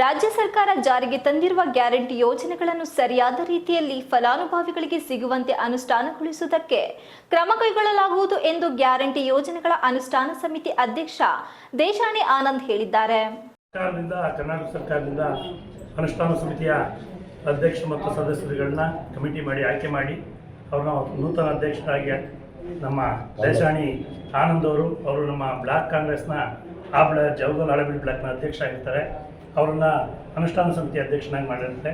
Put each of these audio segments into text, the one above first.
ರಾಜ್ಯ ಸರ್ಕಾರ ಜಾರಿಗೆ ತಂದಿರುವ ಗ್ಯಾರಂಟಿ ಯೋಜನೆಗಳನ್ನು ಸರಿಯಾದ ರೀತಿಯಲ್ಲಿ ಫಲಾನುಭವಿಗಳಿಗೆ ಸಿಗುವಂತೆ ಅನುಷ್ಠಾನಗೊಳಿಸುವುದಕ್ಕೆ ಕ್ರಮ ಕೈಗೊಳ್ಳಲಾಗುವುದು ಎಂದು ಗ್ಯಾರಂಟಿ ಯೋಜನೆಗಳ ಅನುಷ್ಠಾನ ಸಮಿತಿ ಅಧ್ಯಕ್ಷ ದೇಶಾಣಿ ಆನಂದ್ ಹೇಳಿದ್ದಾರೆ. ಕರ್ನಾಟಕ ಸರ್ಕಾರದಿಂದ ಅನುಷ್ಠಾನ ಸಮಿತಿಯ ಅಧ್ಯಕ್ಷ ಮತ್ತು ಸದಸ್ಯರುಗಳನ್ನ ಕಮಿಟಿ ಮಾಡಿ, ಆಯ್ಕೆ ಮಾಡಿ ಅವ್ರನ್ನ ನೂತನ ಅಧ್ಯಕ್ಷರಾಗಿ ನಮ್ಮ ದೇಶಾಣಿ ಆನಂದ್ ಅವರು ಅವರು ನಮ್ಮ ಬ್ಲಾಕ್ ಕಾಂಗ್ರೆಸ್ನ ಆ ಬ್ಲಾ ಜವಗಲ್ ಬ್ಲಾಕ್ನ ಅಧ್ಯಕ್ಷ ಆಗಿರ್ತಾರೆ ಅವರನ್ನ ಅನುಷ್ಠಾನ ಸಮಿತಿ ಅಧ್ಯಕ್ಷನಾಗಿ ಮಾಡಿರುತ್ತೆ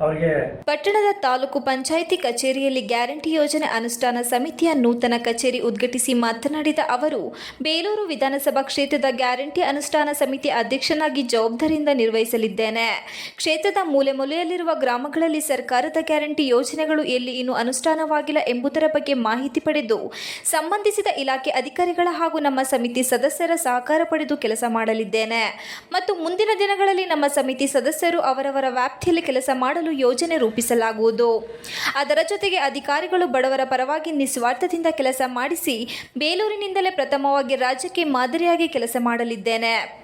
ಅವರಿಗೆ ಪಟ್ಟಣದ ತಾಲೂಕು ಪಂಚಾಯಿತಿ ಕಚೇರಿಯಲ್ಲಿ ಗ್ಯಾರಂಟಿ ಯೋಜನೆ ಅನುಷ್ಠಾನ ಸಮಿತಿಯ ನೂತನ ಕಚೇರಿ ಉದ್ಘಾಟಿಸಿ ಮಾತನಾಡಿದ ಅವರು, ಬೇಲೂರು ವಿಧಾನಸಭಾ ಕ್ಷೇತ್ರದ ಗ್ಯಾರಂಟಿ ಅನುಷ್ಠಾನ ಸಮಿತಿ ಅಧ್ಯಕ್ಷನಾಗಿ ಜವಾಬ್ದಾರಿಯಿಂದ ನಿರ್ವಹಿಸಲಿದ್ದೇನೆ. ಕ್ಷೇತ್ರದ ಮೂಲೆ ಮೂಲೆಯಲ್ಲಿರುವ ಗ್ರಾಮಗಳಲ್ಲಿ ಸರ್ಕಾರದ ಗ್ಯಾರಂಟಿ ಯೋಜನೆಗಳು ಎಲ್ಲಿ ಇನ್ನೂ ಅನುಷ್ಠಾನವಾಗಿಲ್ಲ ಎಂಬುದರ ಬಗ್ಗೆ ಮಾಹಿತಿ ಪಡೆದು, ಸಂಬಂಧಿಸಿದ ಇಲಾಖೆ ಅಧಿಕಾರಿಗಳ ಹಾಗೂ ನಮ್ಮ ಸಮಿತಿ ಸದಸ್ಯರ ಸಹಕಾರ ಪಡೆದು ಕೆಲಸ ಮಾಡಲಿದ್ದೇನೆ. ಮತ್ತು ಮುಂದಿನ ದಿನಗಳಲ್ಲಿ ನಮ್ಮ ಸಮಿತಿ ಸದಸ್ಯರು ಅವರವರ ವ್ಯಾಪ್ತಿಯಲ್ಲಿ ಕೆಲಸ ಮಾಡಲು ಯೋಜನೆ ರೂಪಿಸಲಾಗುವುದು. ಅದರ ಜೊತೆಗೆ ಅಧಿಕಾರಿಗಳು ಬಡವರ ಪರವಾಗಿ ನಿಸ್ವಾರ್ಥದಿಂದ ಕೆಲಸ ಮಾಡಿಸಿ, ಬೇಲೂರಿನಿಂದಲೇ ಪ್ರಥಮವಾಗಿ ರಾಜ್ಯಕ್ಕೆ ಮಾದರಿಯಾಗಿ ಕೆಲಸ ಮಾಡಲಿದ್ದೇನೆ.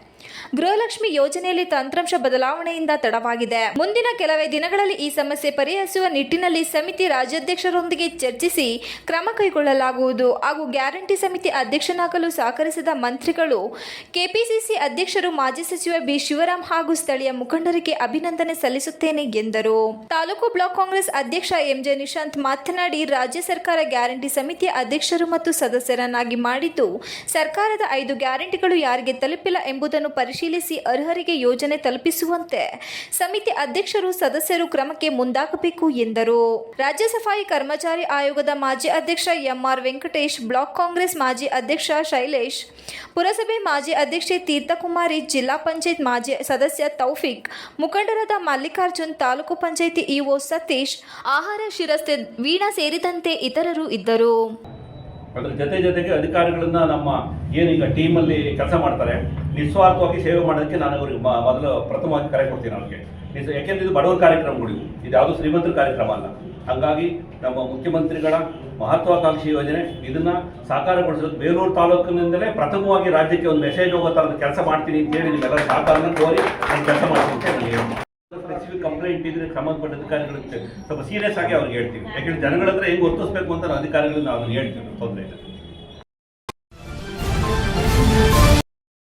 ಗೃಹಲಕ್ಷ್ಮಿ ಯೋಜನೆಯಲ್ಲಿ ತಂತ್ರಾಂಶ ಬದಲಾವಣೆಯಿಂದ ತಡವಾಗಿದೆ. ಮುಂದಿನ ಕೆಲವೇ ದಿನಗಳಲ್ಲಿ ಈ ಸಮಸ್ಯೆ ಪರಿಹರಿಸುವ ನಿಟ್ಟಿನಲ್ಲಿ ಸಮಿತಿ ರಾಜ್ಯಾಧ್ಯಕ್ಷರೊಂದಿಗೆ ಚರ್ಚಿಸಿ ಕ್ರಮ ಕೈಗೊಳ್ಳಲಾಗುವುದು. ಹಾಗೂ ಗ್ಯಾರಂಟಿ ಸಮಿತಿ ಅಧ್ಯಕ್ಷನಾಗಲು ಸಹಕರಿಸಿದ ಮಂತ್ರಿಗಳು, ಕೆಪಿಸಿಸಿ ಅಧ್ಯಕ್ಷರು, ಮಾಜಿ ಸಚಿವ ಬಿ. ಶಿವರಾಮ್ ಹಾಗೂ ಸ್ಥಳೀಯ ಮುಖಂಡರಿಗೆ ಅಭಿನಂದನೆ ಸಲ್ಲಿಸುತ್ತೇನೆ ಎಂದರು. ತಾಲೂಕು ಬ್ಲಾಕ್ ಕಾಂಗ್ರೆಸ್ ಅಧ್ಯಕ್ಷ ಎಂಜೆ ನಿಶಾಂತ್ ಮಾತನಾಡಿ, ರಾಜ್ಯ ಸರ್ಕಾರ ಗ್ಯಾರಂಟಿ ಸಮಿತಿಯ ಅಧ್ಯಕ್ಷರು ಮತ್ತು ಸದಸ್ಯರನ್ನಾಗಿ ಮಾಡಿದ್ದು, ಸರ್ಕಾರದ ಐದು ಗ್ಯಾರಂಟಿಗಳು ಯಾರಿಗೆ ತಲುಪಿಲ್ಲ ಎಂಬುದನ್ನು ಪರಿಶೀಲಿಸಿ ಅರ್ಹರಿಗೆ ಯೋಜನೆ ತಲುಪಿಸುವಂತೆ ಸಮಿತಿ ಅಧ್ಯಕ್ಷರು ಸದಸ್ಯರು ಕ್ರಮಕ್ಕೆ ಮುಂದಾಗಬೇಕು ಎಂದರು. ರಾಜ್ಯ ಸಫಾಯಿ ಕರ್ಮಚಾರಿ ಆಯೋಗದ ಮಾಜಿ ಅಧ್ಯಕ್ಷ ಎಂಆರ್ ವೆಂಕಟೇಶ್, ಬ್ಲಾಕ್ ಕಾಂಗ್ರೆಸ್ ಮಾಜಿ ಅಧ್ಯಕ್ಷ ಶೈಲೇಶ್, ಪುರಸಭೆ ಮಾಜಿ ಅಧ್ಯಕ್ಷೆ ತೀರ್ಥಕುಮಾರಿ, ಜಿಲ್ಲಾ ಪಂಚಾಯತ್ ಮಾಜಿ ಸದಸ್ಯ ತೌಫಿಕ್, ಮುಖಂಡರಾದ ಮಲ್ಲಿಕಾರ್ಜುನ್, ತಾಲೂಕು ಪಂಚಾಯಿತಿ ಇಒ ಸತೀಶ್, ಆಹಾರ ಶಿರಸ್ತೆ ವೀಣಾ ಸೇರಿದಂತೆ ಇತರರು ಇದ್ದರು. ಅದ್ರ ಜೊತೆ ಜೊತೆಗೆ ಅಧಿಕಾರಿಗಳನ್ನ ನಮ್ಮ ಏನೀಗ ಟೀಮಲ್ಲಿ ಕೆಲಸ ಮಾಡ್ತಾರೆ ನಿಸ್ವಾರ್ಥವಾಗಿ ಸೇವೆ ಮಾಡೋದಕ್ಕೆ ನಾನು ಅವ್ರಿಗೆ ಮೊದಲು ಪ್ರಥಮವಾಗಿ ಕರೆ ಕೊಡ್ತೀನಿ ಅವ್ರಿಗೆ. ಯಾಕೆಂದ್ರೆ ಇದು ಬಡವರ ಕಾರ್ಯಕ್ರಮಗಳು ಇದು ಯಾವುದೂ ಶ್ರೀಮಂತರ ಕಾರ್ಯಕ್ರಮ ಅಲ್ಲ. ಹಾಗಾಗಿ ನಮ್ಮ ಮುಖ್ಯಮಂತ್ರಿಗಳ ಮಹತ್ವಾಕಾಂಕ್ಷಿ ಯೋಜನೆ ಇದನ್ನ ಸಾಕಾರಗೊಳಿಸೋದು ಬೇಲೂರು ತಾಲೂಕಿನಿಂದಲೇ ಪ್ರಥಮವಾಗಿ ರಾಜ್ಯಕ್ಕೆ ಒಂದು ಮೆಸೇಜ್ ಹೋಗೋ ಥರದ ಕೆಲಸ ಮಾಡ್ತೀನಿ ಅಂತೇಳಿ ನಿಮ್ಮೆಲ್ಲರ ಸಹಕಾರನ ಕೋರಿ ನಾನು ಕೆಲಸ ಮಾಡ್ತೀನಿ ಸ್ಪೆಸಿಫಿಕ್ ಕಂಪ್ಲೇಂಟ್ ಇದ್ರೆ ಸಂಬಂಧಪಟ್ಟ ಅಧಿಕಾರಿಗಳಿಗೆ ಸ್ವಲ್ಪ ಸೀರಿಯಸ್ ಆಗಿ ಅವ್ರಿಗೆ ಹೇಳ್ತೀವಿ ಯಾಕೆಂದ್ರೆ ಜನಗಳ ಹತ್ರ ಹೆಂಗೆ ವರ್ತಿಸ್ಬೇಕು ಅಂತ ಅಧಿಕಾರಿಗಳನ್ನ ಅವ್ರಿಗೆ ಹೇಳ್ತೀವಿ ತೊಂದರೆ ಇಲ್ಲ.